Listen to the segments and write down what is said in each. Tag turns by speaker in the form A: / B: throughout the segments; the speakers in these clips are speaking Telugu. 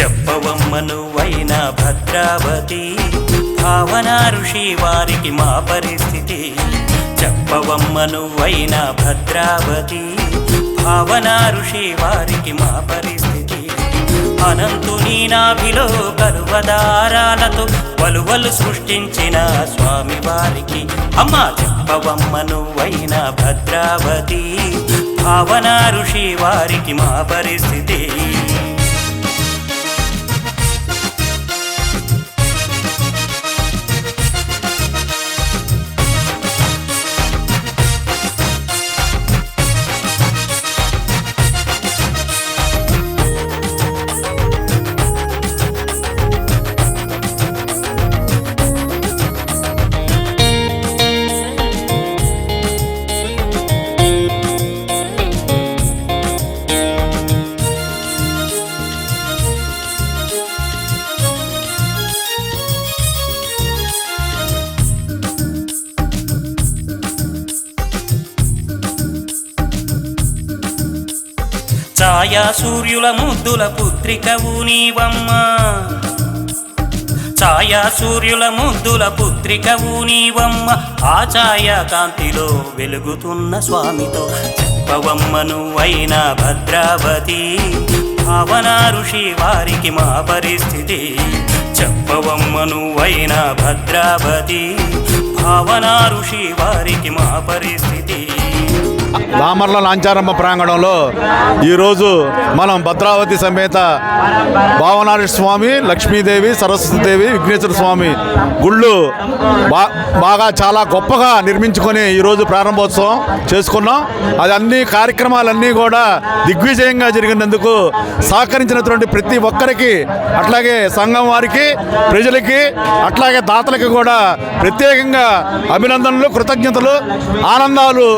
A: చెప్పవమ్మ నువ్వైన భద్రావతి. భావన ఋషి వారికి మా పరిస్థితి. చెప్పవమ్మ నువ్వైన భద్రావతి. భావన ఋషి వారికి మా పరిస్థితి. అనంతుని నాభిలో కరువదారాలతో వలువలు సృష్టించిన స్వామి వారికి. అమ్మ చెప్పవమ్మ నువ్వైన భద్రావతి. భావన ఋషి వారికి మా పరిస్థితి. ఛాయా సూర్యుల ముద్దుల పుత్రికవు నీవమ్మా. ఛాయా సూర్యుల ముద్దుల పుత్రికవు నీవమ్మ. ఆ ఛాయా కాంతిలో వెలుగుతున్న స్వామితో చెప్పవమ్మను నువ్వైన భద్రావతి. భావన ఋషి వారికి మా పరిస్థితి. చెప్పవమ్మను నువ్వైన భద్రావతి. భావన ఋషి వారికి మా పరిస్థితి.
B: దామర్ల లాంచారమ్మ ప్రాంగణంలో ఈరోజు మనం భద్రావతి సమేత భావనారాయణ స్వామి లక్ష్మీదేవి సరస్వతీదేవి విఘ్నేశ్వర స్వామి గుళ్ళు బాగా చాలా గొప్పగా నిర్మించుకొని ఈరోజు ప్రారంభోత్సవం చేసుకున్నాం. అది అన్ని కార్యక్రమాలన్నీ కూడా దిగ్విజయంగా జరిగినందుకు సహకరించినటువంటి ప్రతి ఒక్కరికి అట్లాగే సంఘం వారికి ప్రజలకి అట్లాగే దాతలకి కూడా ప్రత్యేకంగా అభినందనలు కృతజ్ఞతలు ఆనందాలు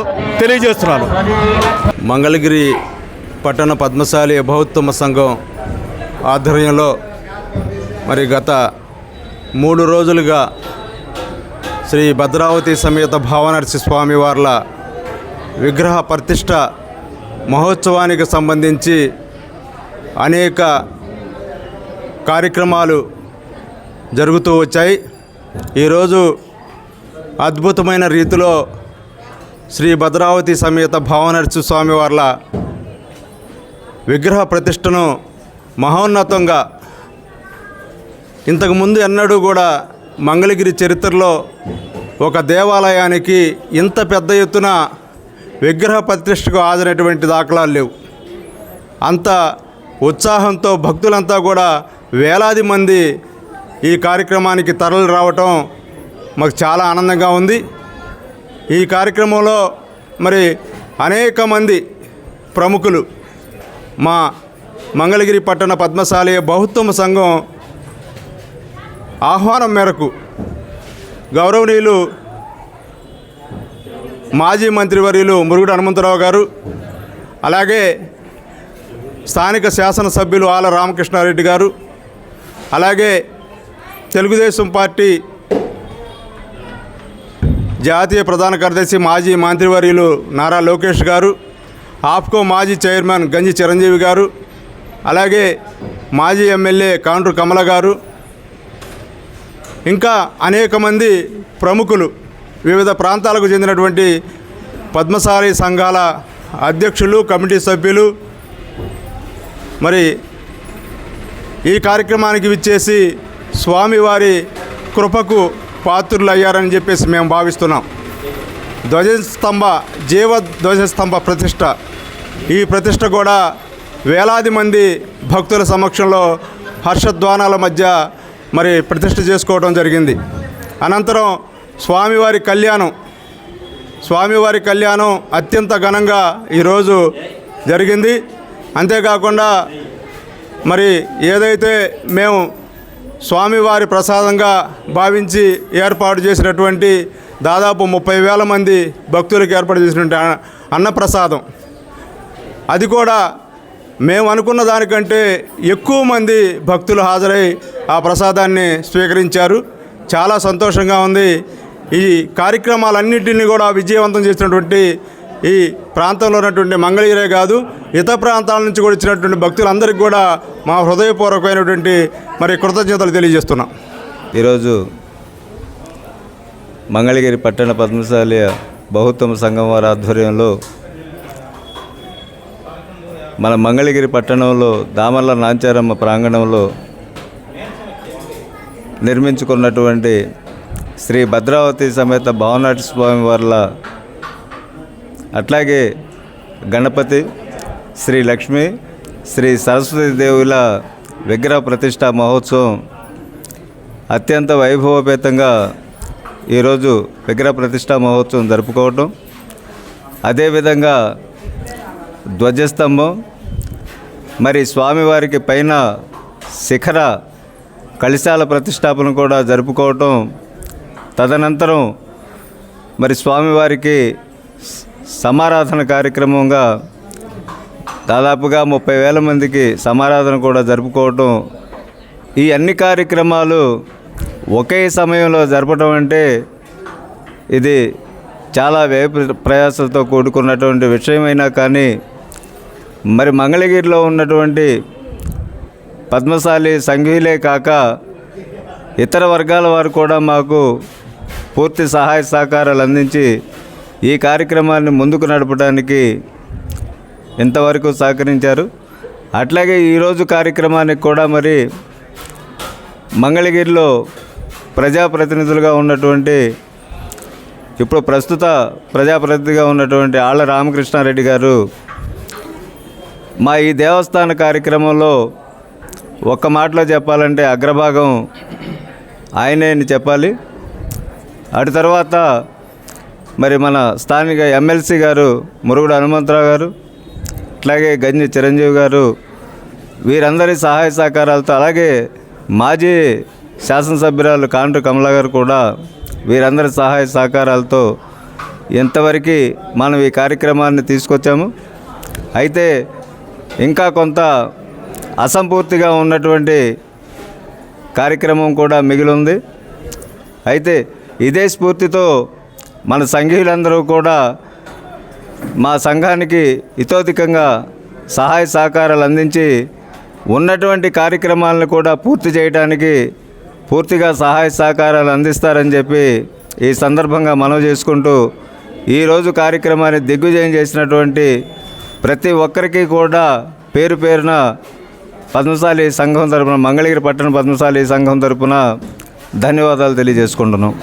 B: ధన్యవాదాలు
C: మంగళగిరి పట్టణ పద్మశాలి బహుత్తమ సంఘం ఆధ్వర్యంలో మరి గత మూడు రోజులుగా శ్రీ భద్రావతి సమేత భావనర్సి స్వామివార్ల విగ్రహ ప్రతిష్ట మహోత్సవానికి సంబంధించి అనేక కార్యక్రమాలు జరుగుతూ వచ్చాయి. ఈరోజు అద్భుతమైన రీతిలో శ్రీ భద్రావతి సమేత భావనర్సి స్వామివార్ల విగ్రహ ప్రతిష్టను మహోన్నతంగా ఇంతకుముందు ఎన్నడూ కూడా మంగళగిరి చరిత్రలో ఒక దేవాలయానికి ఇంత పెద్ద ఎత్తున విగ్రహ ప్రతిష్టకు హాజరైనటువంటి దాఖలాలు లేవు. అంత ఉత్సాహంతో భక్తులంతా కూడా వేలాది మంది ఈ కార్యక్రమానికి తరలి రావటం మాకు చాలా ఆనందంగా ఉంది. ఈ కార్యక్రమంలో మరి అనేక మంది ప్రముఖులు మా మంగళగిరి పట్టణ పద్మశాలి బహుత్తమ సంఘం ఆహ్వానం మేరకు గౌరవనీయులు మాజీ మంత్రివర్యులు మురుగుడు హనుమంతరావు గారు అలాగే స్థానిక శాసనసభ్యులు ఆల రామకృష్ణారెడ్డి గారు అలాగే తెలుగుదేశం పార్టీ జాతీయ ప్రధాన కార్యదర్శి మాజీ మంత్రివర్యులు నారా లోకేష్ గారు ఆప్కో మాజీ చైర్మన్ గంజి చిరంజీవి గారు అలాగే మాజీ ఎమ్మెల్యే కాండ్రు కమల గారు ఇంకా అనేక మంది ప్రముఖులు వివిధ ప్రాంతాలకు చెందినటువంటి పద్మసారి సంఘాల అధ్యక్షులు కమిటీ సభ్యులు మరి ఈ కార్యక్రమానికి విచ్చేసి స్వామివారి కృపకు పాత్రులు అయ్యారని చెప్పేసి మేము భావిస్తున్నాం. ధ్వజస్తంభ జీవ ధ్వజస్తంభ ప్రతిష్ట. ఈ ప్రతిష్ట కూడా వేలాది మంది భక్తుల సమక్షంలో హర్షధ్వానాల మధ్య మరి ప్రతిష్ట చేసుకోవడం జరిగింది. అనంతరం స్వామివారి కళ్యాణం. స్వామివారి కళ్యాణం అత్యంత ఘనంగా ఈరోజు జరిగింది. అంతేకాకుండా మరి ఏదైతే మేము స్వామివారి ప్రసాదంగా భావించి ఏర్పాటు చేసినటువంటి దాదాపు ముప్పై వేల మంది భక్తులకు ఏర్పాటు చేసినటువంటి అన్న- అన్నప్రసాదం. అది కూడా మేము అనుకున్న దానికంటే ఎక్కువ మంది భక్తులు హాజరై ఆ ప్రసాదాన్ని స్వీకరించారు. చాలా సంతోషంగా ఉంది. ఈ కార్యక్రమాలన్నింటినీ కూడా విజయవంతం చేసినటువంటి ఈ ప్రాంతంలో ఉన్నటువంటి మంగళగిరే కాదు ఇతర ప్రాంతాల నుంచి కూడా వచ్చినటువంటి భక్తులందరికీ కూడా మా హృదయపూర్వకమైనటువంటి మరి కృతజ్ఞతలు తెలియజేస్తున్నాం.
D: ఈరోజు మంగళగిరి పట్టణ పద్మశాలి బహుత్తమ సంఘం వారి ఆధ్వర్యంలో మన మంగళగిరి పట్టణంలో దామర్ల నాంచారమ్మ ప్రాంగణంలో నిర్మించుకున్నటువంటి శ్రీ భద్రావతి సమేత భావనాటి స్వామి వార్ల అట్లాగే గణపతి శ్రీ లక్ష్మి శ్రీ సరస్వతి దేవుల విగ్రహ ప్రతిష్ట మహోత్సవం అత్యంత వైభవపేతంగా ఈరోజు విగ్రహ ప్రతిష్ట మహోత్సవం జరుపుకోవటం. అదేవిధంగా ధ్వజస్తంభం మరి స్వామివారికి పైన శిఖర కళిశాల ప్రతిష్టాపన కూడా జరుపుకోవటం. తదనంతరం మరి స్వామివారికి సమారాధన కార్యక్రమంగా దాదాపుగా ముప్పై వేల మందికి సమారాధన కూడా జరుపుకోవటం. ఈ అన్ని కార్యక్రమాలు ఒకే సమయంలో జరపడం అంటే ఇది చాలా వ్యయ ప్ర- ప్రయాసలతో కూడుకున్నటువంటి విషయమైనా కానీ మరి మంగళగిరిలో ఉన్నటువంటి పద్మశాలి సంఘీయులే కాక ఇతర వర్గాల వారు కూడా మాకు పూర్తి సహాయ సహకారాలు అందించి ఈ కార్యక్రమాన్ని ముందుకు నడపడానికి ఇంతవరకు సహకరించారు? అట్లాగే ఈరోజు కార్యక్రమానికి కూడా మరి మంగళగిరిలో ప్రజాప్రతినిధులుగా ఉన్నటువంటి ఇప్పుడు ప్రస్తుత ప్రజాప్రతినిధిగా ఉన్నటువంటి ఆళ్ళ రామకృష్ణారెడ్డి గారు మా ఈ దేవస్థాన కార్యక్రమంలో ఒక్క మాటలో చెప్పాలంటే అగ్రభాగం ఆయనే అని చెప్పాలి. అటు తర్వాత మరి మన స్థానిక ఎమ్మెల్సీ గారు మురుగుడు హనుమంతరావు గారు అట్లాగే గంజి చిరంజీవి గారు వీరందరి సహాయ సహకారాలతో అలాగే మాజీ శాసనసభ్యురాలు కాండ్రు కమల గారు కూడా వీరందరి సహాయ సహకారాలతో ఎంతవరకు మనం ఈ కార్యక్రమాన్ని తీసుకొచ్చాము. అయితే ఇంకా కొంత అసంపూర్తిగా ఉన్నటువంటి కార్యక్రమం కూడా మిగిలి ఉంది అయితే ఇదే స్ఫూర్తితో మన సంఘీయులందరూ కూడా మా సంఘానికి ఇతోధికంగా సహాయ సహకారాలు అందించి ఉన్నటువంటి కార్యక్రమాలను కూడా పూర్తి చేయడానికి పూర్తిగా సహాయ సహకారాలు అందిస్తారని చెప్పి ఈ సందర్భంగా మనవి చేసుకుంటూ ఈరోజు కార్యక్రమాన్ని దిగ్విజయం చేసినటువంటి ప్రతి ఒక్కరికి కూడా పేరు పేరున పద్మశాలి సంఘం తరపున మంగళగిరి పట్టణ పద్మశాలి సంఘం తరపున ధన్యవాదాలు తెలియజేసుకుంటున్నాం.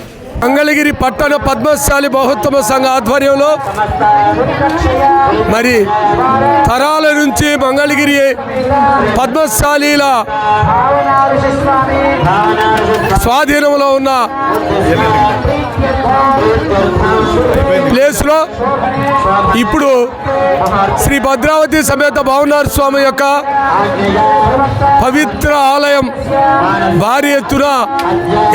E: మంగళగిరి పట్టణ పద్మశాలి బహుత్తమ సంఘ ఆధ్వర్యంలో మరి తరాల నుంచి మంగళగిరి పద్మశాలీల స్వాధీనంలో ఉన్న ప్లేస్లో ఇప్పుడు శ్రీ భద్రావతి సమేత భావనార్ స్వామి యొక్క పవిత్ర ఆలయం భారీ ఎత్తున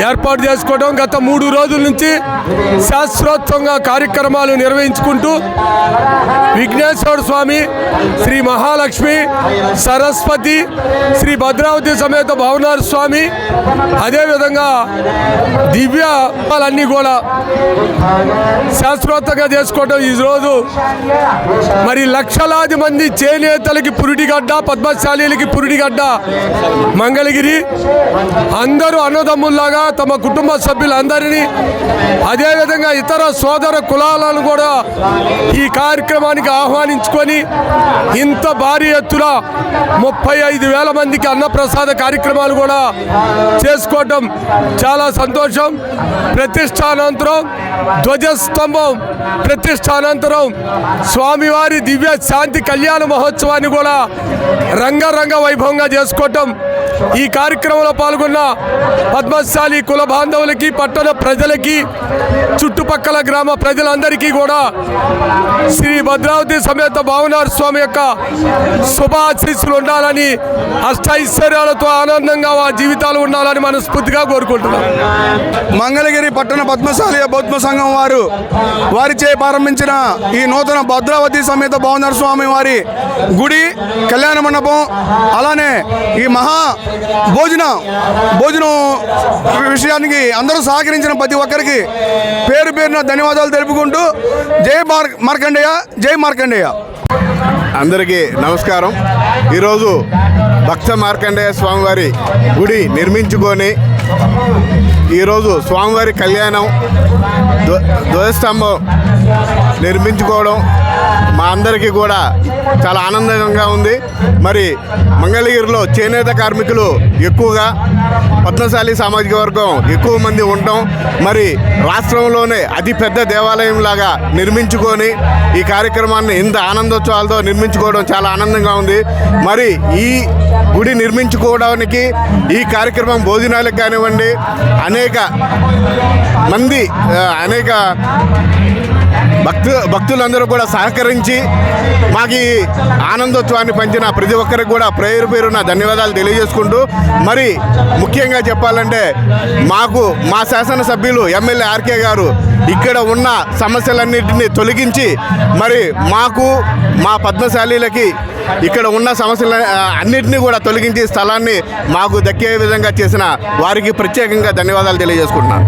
E: ఏర్పాటు చేసుకోవడం గత మూడు రోజులు నుంచి శాస్త్రోత్సవంగా కార్యక్రమాలు నిర్వహించుకుంటూ విఘ్నేశ్వర స్వామి శ్రీ మహాలక్ష్మి సరస్వతి శ్రీ భద్రావతి సమేత భవనార స్వామి అదేవిధంగా దివ్య అన్నీ కూడా శాస్త్రోత్తంగా చేసుకోవడం ఈ రోజు మరి లక్షలాది మంది చేనేతలకి పురిడిగడ్డ పద్మశాలీలకి పురిడిగడ్డ మంగళగిరి అందరూ అన్నదమ్ముల్లాగా తమ కుటుంబ సభ్యులందరినీ అదేవిధంగా ఇతర సోదర కులాలను కూడా ఈ కార్యక్రమానికి ఆహ్వానించుకొని ఇంత భారీ ఎత్తున ముప్పై ఐదు వేల మందికి అన్నప్రసాద కార్యక్రమాలు కూడా చేసుకోవటం చాలా సంతోషం. ప్రతిష్టానంతరం ధ్వజస్తంభం ప్రతిష్టానంతరం స్వామివారి దివ్య శాంతి కళ్యాణ మహోత్సవాన్ని కూడా రంగరంగ వైభవంగా చేసుకోవటం. ఈ కార్యక్రమంలో పాల్గొన్న పద్మశాలి కుల బాంధవులకి పట్టణ ప్రజలకి చుట్టుపక్కల గ్రామ ప్రజలందరికీ కూడా శ్రీ భద్రావతి సమేత భావనాథ స్వామి యొక్క శుభాశీస్సులు ఉండాలని అష్టైశ్వర్యాలతో ఆనందంగా వారి జీవితాలు ఉండాలని మనస్ఫూర్తిగా కోరుకుంటున్నాం.
C: మంగళగిరి పట్టణ పద్మశాలి బౌద్ధ సంఘం వారు వారిచే ప్రారంభించిన ఈ నూతన భద్రావతి సమేత భవనర స్వామి వారి గుడి కళ్యాణ మండపం అలానే ఈ మహా భోజనం భోజనం విషయానికి అందరూ సహకరించిన ప్రతి ఒక్కరికి పేరు పేరున ధన్యవాదాలు తెలుపుకుంటూ జై మార్ మార్కండేయ జై మార్కండేయ.
F: అందరికీ నమస్కారం. ఈరోజు భక్త మార్కండేయ స్వామివారి గుడి నిర్మించుకొని ఈరోజు స్వామివారి కళ్యాణం ధ్వజస్తంభం నిర్మించుకోవడం మా అందరికీ కూడా చాలా ఆనందంగా ఉంది. మరి మంగళగిరిలో చేనేత కార్మికులు ఎక్కువగా పద్మశాలి సామాజిక వర్గం ఎక్కువ మంది ఉండటం మరి రాష్ట్రంలోనే అతి పెద్ద దేవాలయం లాగా నిర్మించుకొని ఈ కార్యక్రమాన్ని ఇంత ఆనందోత్సవాలతో నిర్మించుకోవడం చాలా ఆనందంగా ఉంది. మరి ఈ గుడి నిర్మించుకోవడానికి ఈ కార్యక్రమం భోజనాలకు కానివ్వండి అనేక మంది అనేక భక్తు భక్తులందరూ కూడా సహకరించి మాకు ఈ ఆనందోత్సవాన్ని పంచిన ప్రతి ఒక్కరికి కూడా పేరు పేరున ధన్యవాదాలు తెలియజేసుకుంటూ మరి ముఖ్యంగా చెప్పాలంటే మాకు మా శాసనసభ్యులు ఎమ్మెల్యే ఆర్కే గారు ఇక్కడ ఉన్న సమస్యలన్నింటినీ తొలగించి మరి మాకు మా పద్మశాలీలకి ఇక్కడ ఉన్న సమస్యల అన్నింటినీ కూడా తొలగించి స్థలాన్ని మాకు దక్కే విధంగా చేసిన వారికి ప్రత్యేకంగా ధన్యవాదాలు తెలియజేసుకుంటున్నాను.